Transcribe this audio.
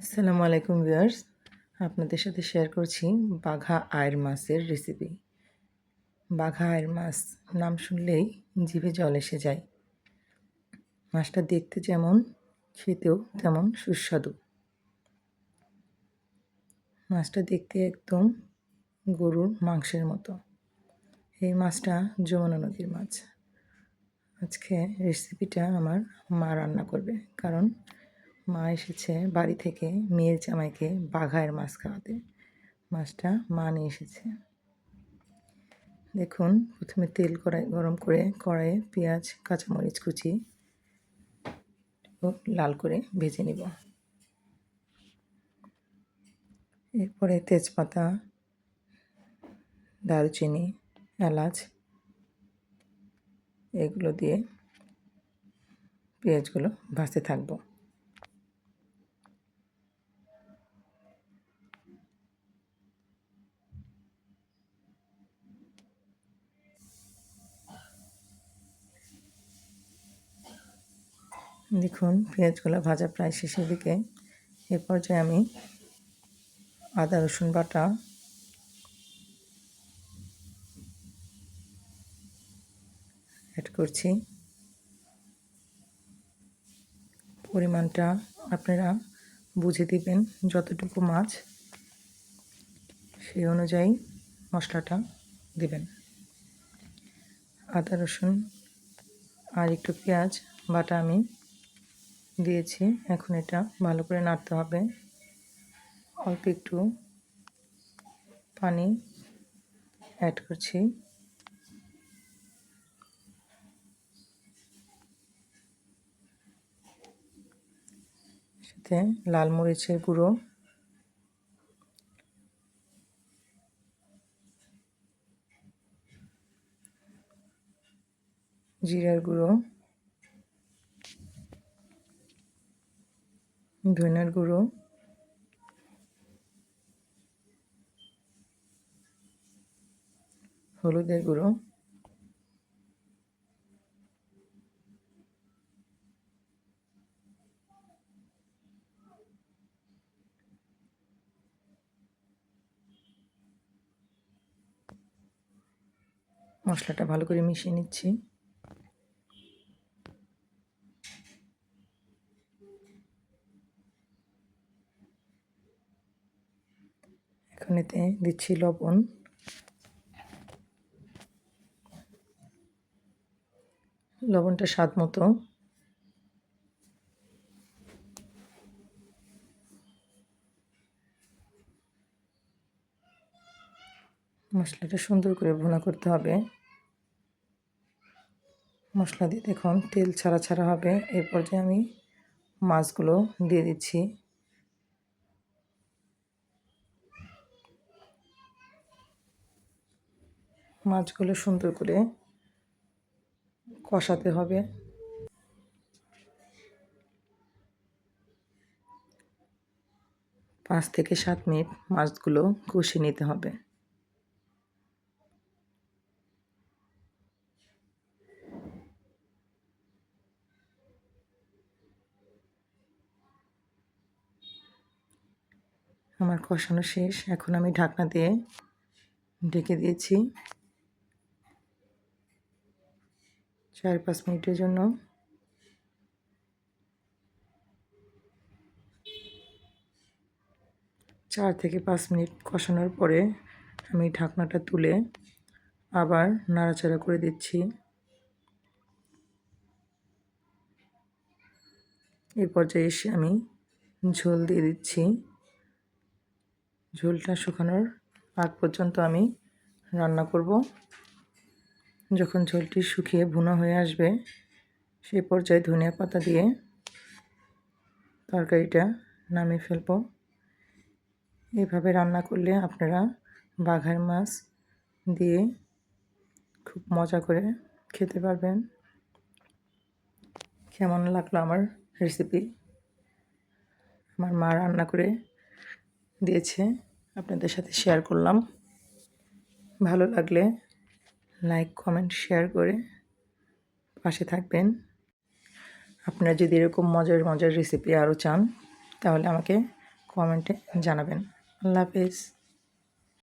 আসসালামু আলাইকুম ভিউয়ার্স। আপনাদের সাথে শেয়ার করছি বাঘা আয়ের মাছের রেসিপি বাঘা আয়ের মাছ নাম শুনলেই জিভে জল এসে যায়। মাছটা দেখতে যেমন, খেতেও তেমন সুস্বাদু। মাছটা দেখতে একদম গরুর মাংসের মতো। এই মাছটা যমুনা নদীর মাছ। আজকে রেসিপিটা আমার মা রান্না করবে। কারণ মা এসেছে বাড়ি থেকে মেয়ের জামাইকে বাঘায়ের মাছ খাওয়াতে। মাছটা মা নিয়ে এসেছে। দেখুন, প্রথমে তেল কড়াই, গরম করে কড়াইয়ে পেঁয়াজ, কাঁচামরিচ কুচি লাল করে ভেজে নিব। এরপরে তেজপাতা, দারুচিনি, এলাচ এগুলো দিয়ে পেঁয়াজগুলো ভাজতে থাকব। দেখুন পেঁয়াজগুলো ভাজা প্রায় শেষের দিকে। এ পর্যায়ে আমি আদা, রসুন বাটা অ্যাড করছি। পরিমাণটা আপনারা বুঝে দিবেন যতটুকু মাছ, সেই অনুযায়ী মশলাটা দিবেন। আদা, রসুন আর একটু পেঁয়াজ, বাটা আমি দিয়েছি। এখন এটা ভালো করে নাড়তে হবে। অল্প একটু পানি অ্যাড করছি। সাথে লাল মরিচের গুঁড়ো। জিরার গুঁড়ো। ধনের গুঁড়ো। হলুদের গুঁড়ো। মশলাটা ভালো করে মিশিয়ে নিচ্ছি। এখন দিচ্ছি লবণ। লবণটা স্বাদ মতো। মশলাটা সুন্দর করে ভুনা করতে হবে। মশলা দিয়ে দেখুন, তেল ছাড়া ছাড়া হবে। এরপর যে আমি মাছগুলো দিয়ে দিচ্ছি। মাছগুলো সুন্দর করে কষাতে হবে। পাঁচ থেকে সাত মিনিট মাছগুলো কষিয়ে নিতে হবে। আমার কষানো শেষ। এখন আমি ঢাকনা দিয়ে ঢেকে দিয়েছি। চার পাঁচ মিনিটের জন্য। চার থেকে পাঁচ মিনিট কষানোর পরে আমি ঢাকনাটা তুলে আবার নাড়াচাড়া করে দিচ্ছি। এই পর্যায়ে এসে আমি ঝোল দিয়ে দিচ্ছি। ঝোলটা শুকানোর আগ পর্যন্ত আমি রান্না করব। যখন ঝোলটি শুকিয়ে ভুনা হয়ে আসবে সেই পর্যায়ে ধনিয়া পাতা দিয়ে তরকারিটা নামিয়ে ফেলব। এভাবে রান্না করলে আপনারা বাঘার মাছ দিয়ে খুব মজা করে খেতে পারবেন। কেমন লাগল আমার রেসিপি আমার মা রান্না করে দিয়েছে, আপনাদের সাথে শেয়ার করলাম। ভালো লাগলে লাইক কমেন্ট শেয়ার করে পাশে থাকবেন। আপনারা যদি এরকম মজার মজার রেসিপি আরও চান, তাহলে আমাকে কমেন্টে জানাবেন। আল্লাহ হাফেজ।